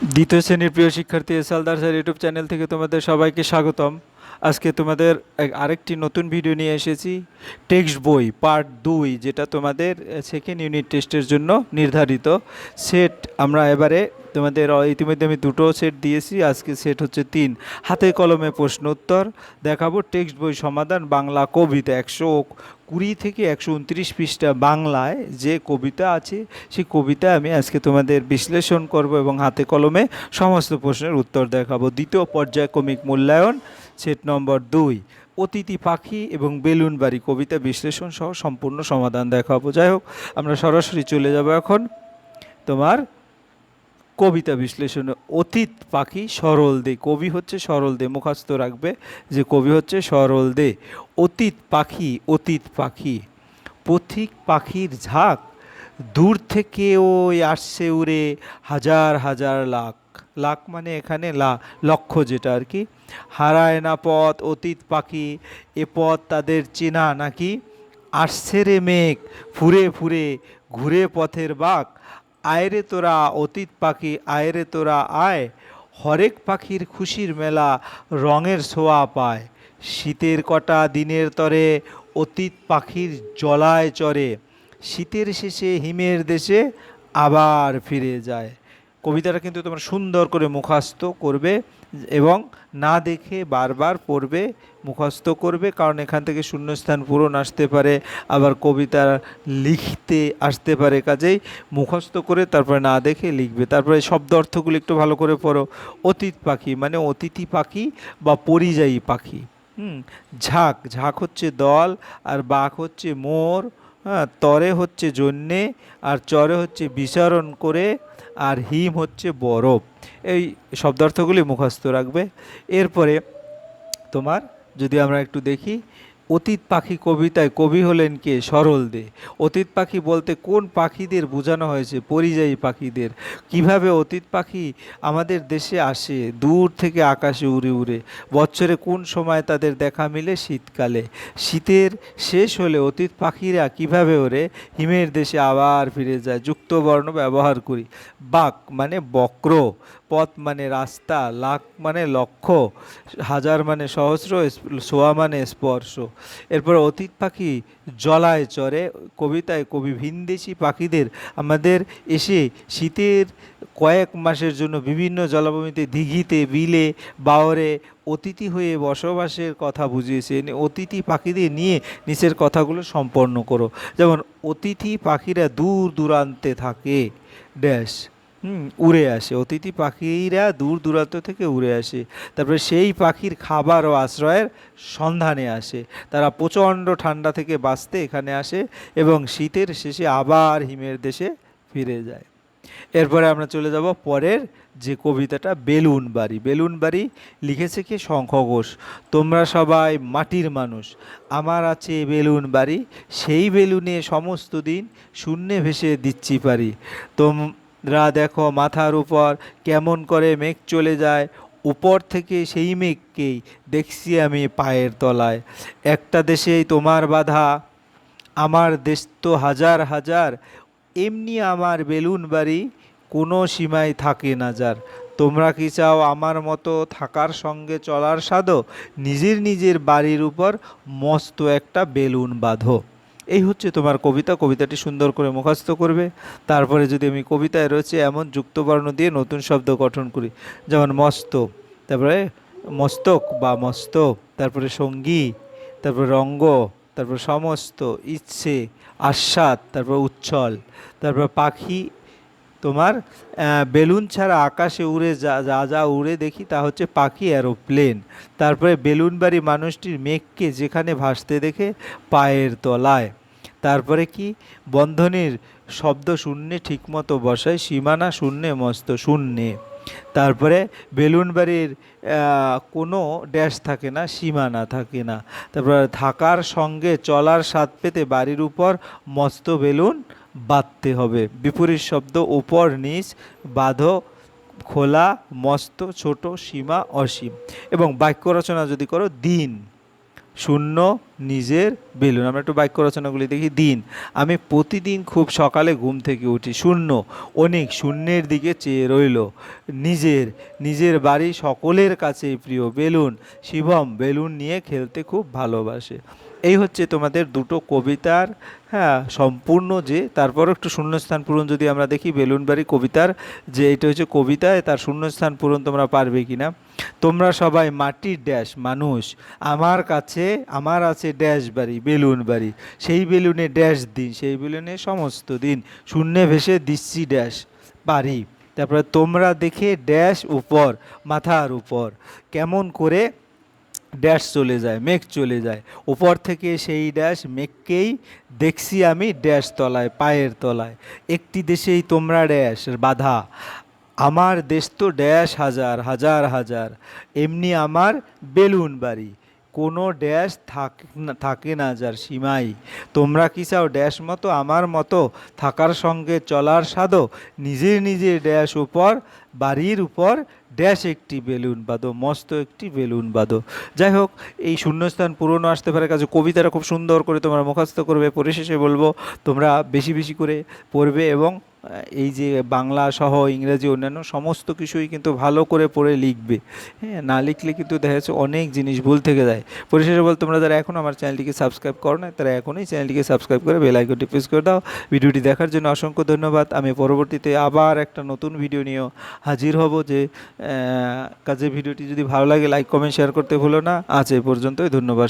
দ্বিতীয় শ্রেণির প্রিয় শিক্ষার্থী S Aldar sir YouTube channel থেকে তোমাদের সবাইকে স্বাগতম। আজকে তোমাদের আরেকটি নতুন ভিডিও নিয়ে এসেছি। টেক্সট বই, পার্ট দুই, যেটা তোমাদের সেকেন্ড ইউনিট টেস্টের জন্য নির্ধারিত। সেট আমরা এবারে তোমাদের ইতিমধ্যে আমি দুটো সেট দিয়েছি, আজকে সেট হচ্ছে তিন। হাতে কলমে প্রশ্ন উত্তর দেখাবো টেক্সট বই সমাধান, বাংলা কবিতা, একশো কুড়ি থেকে একশো উনত্রিশ পৃষ্ঠা বাংলায় যে কবিতা আছে, সেই কবিতা আমি আজকে তোমাদের বিশ্লেষণ করব এবং হাতে কলমে সমস্ত প্রশ্নের উত্তর দেখাবো। দ্বিতীয় পর্যায়ক্রমিক মূল্যায়ন, সেট নম্বর দুই। অতিথি পাখি এবং বেলুন বাড়ি কবিতা বিশ্লেষণ সহ সম্পূর্ণ সমাধান দেখাবো। যাই হোক, আমরা সরাসরি চলে যাব এখন তোমার কবিতা বিশ্লেষণে, অতীত পাখি সরল দে, কবি হচ্ছে সরল দে, মুখস্থ রাখবে যে কবি হচ্ছে সরল দে। অতীত পাখি অতীত পাখি, পথিক পাখির ঝাঁক, দূর থেকে ওই আসছে উড়ে হাজার হাজার লাখ। লাখ মানে এখানে লা লক্ষ্য যেটা আর কি। হারায় না পথ অতীত পাখি, এ পথ তাদের চেনা নাকি? আসছে রে মেঘ, ফুরে ফুরে, ঘুরে পথের বাঘ আয়রে তোরা অতীত পাখি, আয়রে তোরা আয়। হরেক পাখির খুশির মেলা রঙের ছোঁয়া পায়। শীতের কটা দিনের তরে অতীত পাখির জলায় চরে। শীতের শেষে হিমের দেশে আবার ফিরে যায়। কবিতাটা কিন্তু তোমার সুন্দর করে মুখাস্ত করবে। এবং না দেখে বারবার পড়বে, মুখস্থ করবে, কারণ এখান থেকে শূন্যস্থান পূরণ আসতে পারে, আবার কবিতা লিখতে আসতে পারে, কাজেই মুখস্থ করে তারপরে না দেখে লিখবে। তারপরে শব্দ অর্থগুলো একটু ভালো করে পড়ো। অতীত পাখি মানে অতিথি পাখি বা পরিযায়ী পাখি। হুম, ঝাঁক ঝাঁক হচ্ছে দল, আর বাঘ হচ্ছে মোর হ্যাঁ তরে হচ্ছে জন্যে, আর চরে হচ্ছে বিচরণ করে আর হিম হচ্ছে বরফ। এই শব্দার্থগুলি মুখস্থ রাখবে। এরপরে তোমার যদি আমরা একটু দেখি অতীত পাখি কবিতায় কবি হলেন কে? সরল দে। অতীত পাখি বলতে কোন পাখিদের বোঝানো হয়েছে? পরিযায়ী পাখিদের। কীভাবে অতীত পাখি আমাদের দেশে আসে? দূর থেকে আকাশে উড়ে উড়ে। বছরে কোন সময় তাদের দেখা মিলে? শীতকালে। শীতের শেষ হলে অতীত পাখিরা কীভাবে ওরে? হিমের দেশে আবার ফিরে যায়। যুক্তবর্ণ ব্যবহার করি। বাক মানে বক্র। পথ মানে রাস্তা, লাখ মানে লক্ষ্য হাজার মানে সহস্র, সোয়া মানে স্পর্শ। এরপর অতীত পাখি জলায় চরে, কবিতায় কবি ভিনদেশি পাখিদের। আমাদের এসে শীতের কয়েক মাসের জন্য বিভিন্ন জলাভূমিতে দিঘিতে, বিলে, বাওরে অতিথি হয়ে বসবাসের কথা বুঝিয়েছে অতিথি পাখিদের নিয়ে নিচের কথাগুলো সম্পন্ন করো। যেমন, অতিথি পাখিরা দূর দূরান্তে থাকে। ড্যাশ। হুম, উড়ে আসে। অতিথি পাখিরা দূর দূরান্ত থেকে উড়ে আসে। তারপরে সেই পাখির খাবার ও আশ্রয়ের সন্ধানে আসে। তারা প্রচণ্ড ঠান্ডা থেকে বাঁচতে এখানে আসে এবং শীতের শেষে আবার হিমের দেশে ফিরে যায়। এরপরে আমরা চলে যাব পরের যে কবিতাটা, বেলুন বাড়ি। বেলুন বাড়ি লিখেছে কি? শঙ্খ ঘোষ। তোমরা সবাই মাটির মানুষ। আমার আছে বেলুন বাড়ি। সেই বেলুনে সমস্ত দিন শূন্যে ভেসে দিচ্ছি পারি। তোমরা দেখো মাথার উপর কেমন করে মেঘ চলে যায়। উপর থেকে সেই মেঘকেই দেখছি আমি পায়ের তলায়। একটা দেশেই তোমার বাধা, আমার দেশ তো হাজার হাজার, এমনি আমার বেলুন বাড়ি কোনো সীমায় থাকে না যার। তোমরা কি চাও আমার মতো থাকার সঙ্গে চলার সাধো? নিজের নিজের বাড়ির উপর মস্ত একটা বেলুন বাঁধো। এই হচ্ছে তোমার কবিতা। কবিতাটি সুন্দর করে মুখস্থ করবে। তারপরে যদি আমি কবিতায় রয়েছে এমন যুক্তবর্ণ দিয়ে নতুন শব্দ গঠন করি, যেমন মস্ত, তারপরে মস্তক বা মস্ত, তারপরে সঙ্গী, তারপরে রঙ্গ, তারপর সমস্ত, ইচ্ছে, আস্বাদ, তারপর উচ্ছল, তারপর পাখি, তোমার বেলুন ছাড়া আকাশে উড়ে যা যা যা উড়ে দেখি তা হচ্ছে পাখি অ্যারোপ্লেন। তারপরে বেলুন বাড়ি মানুষটির মেঘকে যেখানে ভাসতে দেখে পায়ের তলায়। তারপরে কি? বন্ধনীর শব্দ শূন্যে ঠিকমতো বসায়, সীমানা শূন্যে মস্ত শূন্যে। তারপরে বেলুন বাড়ির কোনো ড্যাশ থাকে না, সীমানা থাকে না। তারপরে থাকার সঙ্গে চলার স্বাদ পেতে বাড়ির উপর মস্ত বেলুন বাঁধতে হবে। বিপরীত শব্দ উপর নিচ, বাঁধো, খোলা, মস্ত, ছোট, সীমা, অসীম। এবং বাক্য রচনা যদি করো, দিন। শূন্য নিজের বেলুন। আমরা একটু বাক্য রচনাগুলি দেখি। দিন। আমি প্রতিদিন খুব সকালে ঘুম থেকে উঠি। শূন্য। অনেক শূন্যের দিকে চেয়ে রইল। নিজের নিজের বাড়ি সকলের কাছে প্রিয়। বেলুন। শিবম বেলুন নিয়ে খেলতে খুব ভালোবাসে। এই হচ্ছে তোমাদের দুটো কবিতার হ্যাঁ সম্পূর্ণ যে, তারপর একটু শূন্যস্থান পূরণ যদি আমরা দেখি বেলুনবাড়ি কবিতার, যে এটা হচ্ছে কবিতায় তার শূন্যস্থান পূরণ তোমরা পারবে কি না তোমরা সবাই মাটির ড্যাশ, মানুষ, আমার কাছে, আমার আছে ড্যাশ বাড়ি, বেলুন বাড়ি। সেই বেলুনে ড্যাশ দিন, সেই বেলুনে সমস্ত দিন, শূন্যে ভেসে দিচ্ছি ড্যাশ বাড়ি। তারপরে তোমরা দেখে ড্যাশ উপর, মাথার উপর, কেমন করে ড্যাশ চলে যায় মেঘ চলে যায়। উপর থেকে সেই ড্যাশ মেঘকেই দেখছি আমি ড্যাশ তলায়, পায়ের তলায়। একটি দেশেই তোমরা ড্যাশ বাধা। আমার দেশ তো ড্যাশ হাজার হাজার হাজার। এমনি আমার বেলুন বাড়ি। কোনো ড্যাশ থাক না- থাকে না যার সীমাই। তোমরা কি চাও ড্যাশ মতো, আমার মতো, থাকার সঙ্গে চলার সাধো নিজের নিজের ড্যাশ উপর, বাড়ির উপর ড্যাশ একটি বেলুন বাঁধো, মস্ত একটি বেলুন বাঁধো। যাই হোক, এই শূন্যস্থান পূরণ আসতে পারে, কাজে কবিতাটা খুব সুন্দর করে তোমরা মুখস্থ করবে, পরিশেষে বলব, তোমরা বেশি বেশি করে পড়বে এবং এই যে বাংলা সহ ইংরেজি অন্যান্য সমস্ত কিছুই কিন্তু ভালো করে পড়ে লিখবে। হ্যাঁ না লিখলে কিন্তু দেখা যাচ্ছে অনেক জিনিস ভুল থেকে যায়। পরিশেষে বল, তোমরা যারা এখন আমার চ্যানেলটিকে সাবস্ক্রাইব করো না তারা এখনই চ্যানেলটিকে সাবস্ক্রাইব করে বেল আইকনটি প্রেস করে দাও। ভিডিওটি দেখার জন্য অসংখ্য ধন্যবাদ। আমি পরবর্তীতে আবার একটা নতুন ভিডিও নিয়েও হাজির হব যে কাজে ভিডিওটি যদি ভালো লাগে, লাইক, কমেন্ট, শেয়ার করতে ভুলো না। আজ এ পর্যন্তই, ধন্যবাদ।